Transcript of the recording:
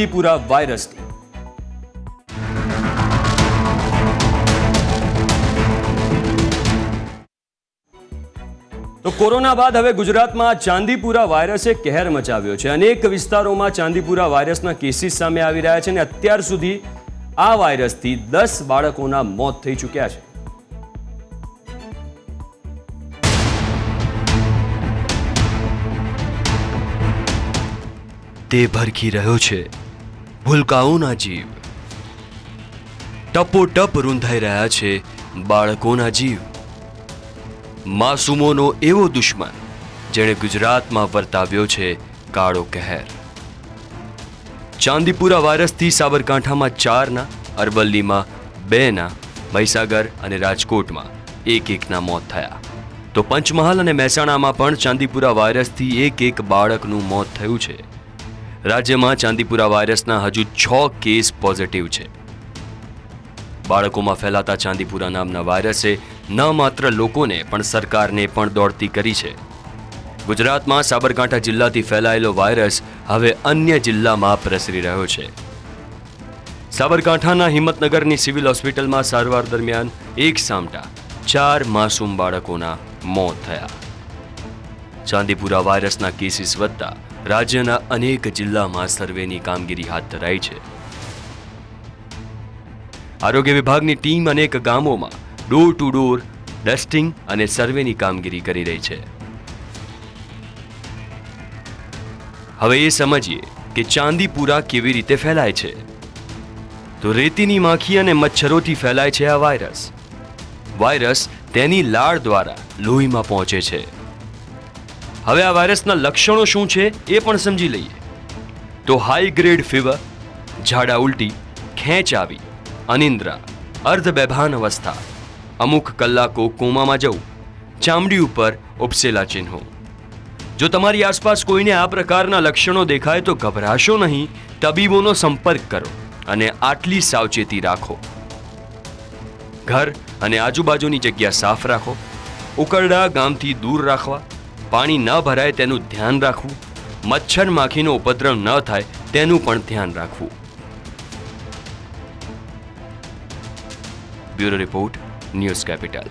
ચાંદીપુરા વાયરસથી તો કોરોના બાદ હવે ગુજરાતમાં ચાંદીપુરા વાયરસે કહેર મચાવ્યો છે. અનેક વિસ્તારોમાં ચાંદીપુરા વાયરસના કેસીસ સામે આવી રહ્યા છે અને અત્યાર સુધી આ વાયરસથી દસ બાળકોના મોત થઈ ચૂક્યા છે. તે ભરખી રહ્યો છે. ભૂલકાઓના જીવ. ટપોટપ રૂંધાઈ રહ્યા છે બાળકોના જીવ. માસુમોનો એવો દુશ્મન, જેણે ગુજરાતમાં વર્તાવ્યો છે કાળો કહેર. ચાંદીપુરા વાયરસથી સાબરકાંઠામાં ચારના, અરવલ્લીમાં બેના, મહીસાગર અને રાજકોટમાં એક એકના મોત થયા. તો પંચમહાલ અને મહેસાણામાં પણ ચાંદીપુરા વાયરસથી એક એક બાળકનું મોત થયું છે. રાજ્યમાં ચાંદીપુરા વાયરસના હજુ છ કેસ પોઝિટિવ છે. બાળકોમાં ફેલાતા ચાંદીપુરા નામના વાયરસે ન માત્ર લોકોને, પણ સરકારને પણ દોડતી કરી છે. ગુજરાતમાં સાબરકાંઠા જિલ્લાથી ફેલાયેલો વાયરસ હવે અન્ય જિલ્લામાં પ્રસરી રહ્યો છે. સાબરકાંઠાના હિંમતનગરની સિવિલ હોસ્પિટલમાં સારવાર દરમિયાન એક સામટા, ચાર માસૂમ બાળકોના મોત થયા. ચાંદીપુરા વાયરસના કેસીસ વધતા રાજ્યના અનેક જિલ્લામાં સર્વેની કામગીરી હાથ ધરાઈ છે. આરોગ્ય વિભાગની ટીમ અનેક ગામોમાં ડોર ટુ ડોર ડસ્ટિંગ અને સર્વેની કામગીરી કરી રહી છે. હવે એ સમજીએ કે ચાંદીપુરા કેવી રીતે ફેલાય છે. તો રેતીની માખી અને મચ્છરોથી ફેલાય છે આ વાયરસ. વાયરસ તેની લાળ દ્વારા લોહીમાં પહોંચે છે. હવે આ વાયરસના લક્ષણો શું છે એ પણ સમજી લઈએ. તો હાઈ ગ્રેડ ફીવર ઝાડા ઉલટી, ખેંચ આવી, અનિંદ્રા અર્ધ બેભાન અવસ્થા, અમુક કલાકો કોમામાં જવું, ચામડી ઉપર ઉપસેલા ચિહ્નો. જો તમારી આસપાસ કોઈને આ પ્રકારના લક્ષણો દેખાય તો ગભરાશો નહીં, તબીબોનો સંપર્ક કરો અને આટલી સાવચેતી રાખો. ઘર અને આજુબાજુની જગ્યા સાફ રાખો. ઉકરડા ગામથી દૂર રાખવા. પાણી ન ભરાય તેનું ધ્યાન રાખવું, મચ્છર માખીનો ઉપદ્રવ ન થાય તેનું પણ ધ્યાન રાખવું. Bureau report, news capital.